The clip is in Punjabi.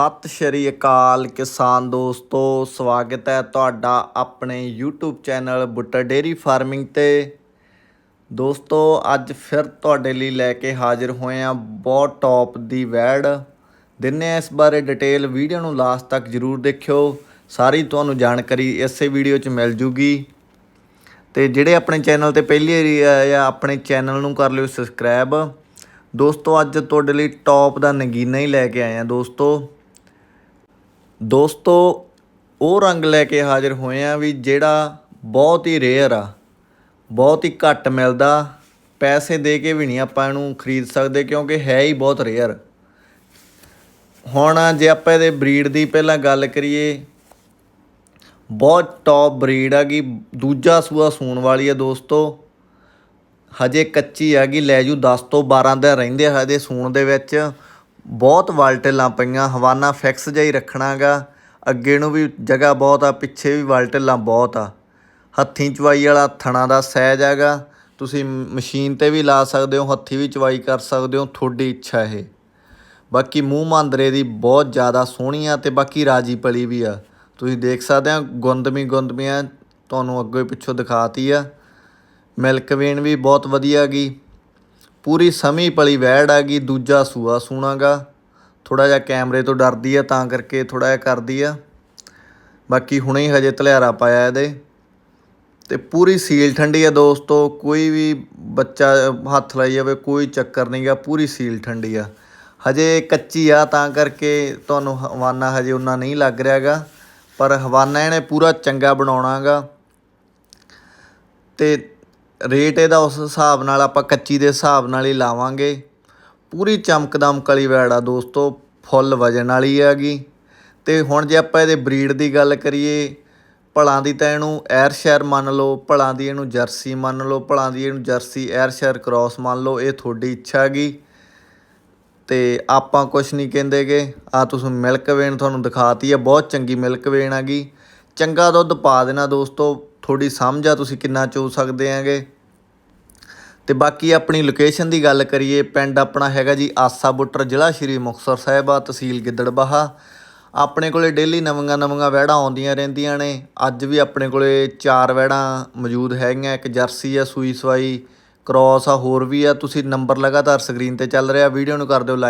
ਸਤਿ ਸ਼੍ਰੀ ਅਕਾਲ ਕਿਸਾਨ ਦੋਸਤੋ, ਸਵਾਗਤ ਹੈ ਤੁਹਾਡਾ ਆਪਣੇ YouTube channel Butta dairy farming ਤੇ। ਦੋਸਤੋ, ਅੱਜ ਫਿਰ ਤੁਹਾਡੇ ਲਈ ਲੈ ਕੇ ਹਾਜ਼ਰ ਹੋਏ ਆ ਬਹੁਤ ਟੌਪ ਦੀ ਵੈੜ। ਦਿੰਨੇ ਆ ਇਸ ਬਾਰੇ ਡਿਟੇਲ ਵੀਡੀਓ ਨੂੰ ਲਾਸਟ ਤੱਕ ਜਰੂਰ ਦੇਖਿਓ। ਸਾਰੀ ਤੁਹਾਨੂੰ ਜਾਣਕਾਰੀ ਇਸੇ ਵੀਡੀਓ 'ਚ ਮਿਲ ਜੂਗੀ। ਤੇ ਜਿਹੜੇ ਆਪਣੇ ਚੈਨਲ ਤੇ ਪਹਿਲੀ ਵਾਰੀ ਆਏ ਆ, ਆਪਣੇ ਚੈਨਲ ਨੂੰ ਕਰ ਲਿਓ ਸਬਸਕ੍ਰਾਈਬ ਦੋਸਤੋ, ਅੱਜ ਤੁਹਾਡੇ ਲਈ ਟੌਪ ਦਾ ਨਗੀਨਾ ਹੀ ਲੈ ਕੇ ਆਏ ਆ ਦੋਸਤੋ। ਦੋਸਤੋ, ਉਹ ਰੰਗ ਲੈ ਕੇ ਹਾਜ਼ਰ ਹੋਏ ਆ ਵੀ ਜਿਹੜਾ ਬਹੁਤ ਹੀ ਰੇਅਰ ਆ, ਬਹੁਤ ਹੀ ਘੱਟ ਮਿਲਦਾ, ਪੈਸੇ ਦੇ ਕੇ ਵੀ ਨਹੀਂ ਆਪਾਂ ਇਹਨੂੰ ਖਰੀਦ ਸਕਦੇ ਕਿਉਂਕਿ ਹੈ ਹੀ ਬਹੁਤ ਰੇਅਰ ਹੁਣ ਜੇ ਆਪਾਂ ਇਹਦੇ ਬਰੀਡ ਦੀ ਪਹਿਲਾਂ ਗੱਲ ਕਰੀਏ, ਬਹੁਤ ਟੌਪ ਬਰੀਡ ਆ ਹੈਗੀ ਦੂਜਾ ਸੂਆ ਸੂਣ ਵਾਲੀ ਆ ਦੋਸਤੋ। ਹਜੇ ਕੱਚੀ ਹੈਗੀ ਲੈ ਜੂ 10 ਤੋਂ 12 ਦਿਨ ਰਹਿੰਦੇ ਆ ਹਜੇ ਸੂਣ ਦੇ ਵਿੱਚ। ਬਹੁਤ ਵਾਲਟਲਾਂ ਪਈਆਂ, ਹਵਾਨਾ ਫਿਕਸ ਜਿਹਾ ਹੀ ਰੱਖਣਾਗਾ। ਅੱਗੇ ਨੂੰ ਵੀ ਜਗ੍ਹਾ ਬਹੁਤ ਆ, ਪਿੱਛੇ ਵੀ ਵਾਲਟਲਾਂ ਬਹੁਤ ਆ। ਹੱਥੀਂ ਚਵਾਈ ਵਾਲਾ ਥਣਾ ਦਾ ਸਾਈਜ਼ ਹੈਗਾ। ਤੁਸੀਂ ਮਸ਼ੀਨ ਤੇ ਵੀ ਲਾ ਸਕਦੇ ਹੋ, ਹੱਥੀ ਵੀ ਚਵਾਈ ਕਰ ਸਕਦੇ ਹੋ, ਤੁਹਾਡੀ ਇੱਛਾ ਇਹ। ਬਾਕੀ ਮੂੰਹ ਮਾਂਦਰੇ ਦੀ ਬਹੁਤ ਜ਼ਿਆਦਾ ਸੋਹਣੀ ਆ ਤੇ ਬਾਕੀ ਰਾਜੀ ਪਲੀ ਵੀ ਆ। ਤੁਸੀਂ ਦੇਖ ਸਕਦੇ ਹੋ, ਗੁੰਦਮੀ ਗੁੰਦਮੀਆਂ ਤੁਹਾਨੂੰ ਅੱਗੇ ਪਿੱਛੋਂ ਦਿਖਾਤੀ ਆ। ਮਿਲਕ ਵੇਨ ਵੀ ਬਹੁਤ ਵਧੀਆ ਗਈ ਪੂਰੀ ਸਮੀ ਪਲੀ ਵੈੜ ਆ ਗਈ, ਦੂਜਾ ਸੂਆ ਸੂਣਾਗਾ। ਥੋੜਾ ਜਿਹਾ ਕੈਮਰੇ ਤੋਂ ਡਰਦੀ ਆ, ਤਾਂ ਕਰਕੇ ਥੋੜਾ ਜਿਹਾ ਕਰਦੀ ਆ। ਬਾਕੀ ਹੁਣੇ ਹੀ ਹਜੇ ਤਲਿਆਰਾ ਪਾਇਆ ਇਹਦੇ। ਤੇ ਪੂਰੀ ਸੀਲ ਠੰਡੀ ਆ ਦੋਸਤੋ, ਕੋਈ ਵੀ ਬੱਚਾ ਹੱਥ ਲਾਈ ਜਾਵੇ, ਕੋਈ ਚੱਕਰ ਨਹੀਂਗਾ ਪੂਰੀ ਸੀਲ ਠੰਡੀ ਆ। ਹਜੇ ਕੱਚੀ ਆ, ਤਾਂ ਕਰਕੇ ਤੁਹਾਨੂੰ ਹਵਾਨਾ ਹਜੇ ਉਹਨਾਂ ਨਹੀਂ ਲੱਗ ਰਿਹਾਗਾ। ਪਰ ਹਵਾਨਾ ਇਹਨੇ ਪੂਰਾ ਚੰਗਾ ਬਣਾਉਣਾਗਾ। ਤੇ ਰੇਟ ਇਹਦਾ ਉਸ ਹਿਸਾਬ ਨਾਲ ਆਪਾਂ ਕੱਚੀ ਦੇ ਹਿਸਾਬ ਨਾਲ ਹੀ ਲਾਵਾਂਗੇ। ਪੂਰੀ ਚਮਕਦਮ ਕਲੀ ਵੈੜ ਆ ਦੋਸਤੋ, ਫੁੱਲ ਵਜਨ ਵਾਲੀ ਹੈਗੀ। ਤੇ ਹੁਣ ਜੇ ਆਪਾਂ ਇਹਦੇ ਬਰੀਡ ਦੀ ਗੱਲ ਕਰੀਏ, ਭਲਾਂ ਦੀ ਤਾਂ ਇਹਨੂੰ ਐਰਸ਼ਾਇਰ ਮੰਨ ਲਓ, ਭਲਾਂ ਦੀ ਇਹਨੂੰ ਜਰਸੀ ਮੰਨ ਲਓ, ਭਲਾਂ ਦੀ ਇਹਨੂੰ ਜਰਸੀ ਐਰਸ਼ਾਇਰ ਕ੍ਰਾਸ ਮੰਨ ਲਓ, ਇਹ ਤੁਹਾਡੀ ਇੱਛਾ ਹੈਗੀ। ਤੇ ਆਪਾਂ ਕੁਝ ਨਹੀਂ ਕਹਿੰਦੇਗੇ। ਆ ਤੁਸੀਂ ਮਿਲਕ ਵੇਨ ਤੁਹਾਨੂੰ ਦਿਖਾਤੀ ਹੈ, ਬਹੁਤ ਚੰਗੀ ਮਿਲਕ ਵੇਨ ਹੈਗੀ। ਚੰਗਾ ਦੁੱਧ ਪਾ ਦੇਣਾ ਦੋਸਤੋ, ਤੁਹਾਡੀ ਸਮਝ ਆ ਤੁਸੀਂ ਕਿੰਨਾ ਚੋ ਸਕਦੇ ਆਂਗੇ ਤੇ ਬਾਕੀ ਆਪਣੀ ਲੋਕੇਸ਼ਨ ਦੀ ਗੱਲ ਕਰੀਏ, ਪਿੰਡ ਆਪਣਾ ਹੈਗਾ ਜੀ ਆਸਾ ਬੁੱਟਰ ਜ਼ਿਲ੍ਹਾ ਸ਼੍ਰੀ ਮੁਕਤਸਰ ਸਾਹਿਬ ਆ, ਤਹਿਸੀਲ ਗਿੱਦੜਬਾਹਾ। ਆਪਣੇ ਕੋਲੇ ਡੇਲੀ ਨਵੀਆਂ ਨਵੀਆਂ ਵੈੜਾਂ ਆਉਂਦੀਆਂ ਰਹਿੰਦੀਆਂ ਨੇ। ਅੱਜ ਵੀ ਆਪਣੇ ਕੋਲੇ ਚਾਰ ਵੈੜਾਂ ਮੌਜੂਦ ਹੈਗੀਆਂ, ਇੱਕ ਜਰਸੀ ਆ, ਸੂਈ ਸਵਾਈ, ਕ੍ਰਾਸ ਆ, ਹੋਰ ਵੀ ਆ। ਤੁਸੀਂ ਨੰਬਰ ਲਗਾਤਾਰ ਸਕਰੀਨ ਤੇ ਚੱਲ ਰਿਹਾ, ਵੀਡੀਓ ਨੂੰ ਕਰ ਦਿਓ ਲਾਈਕ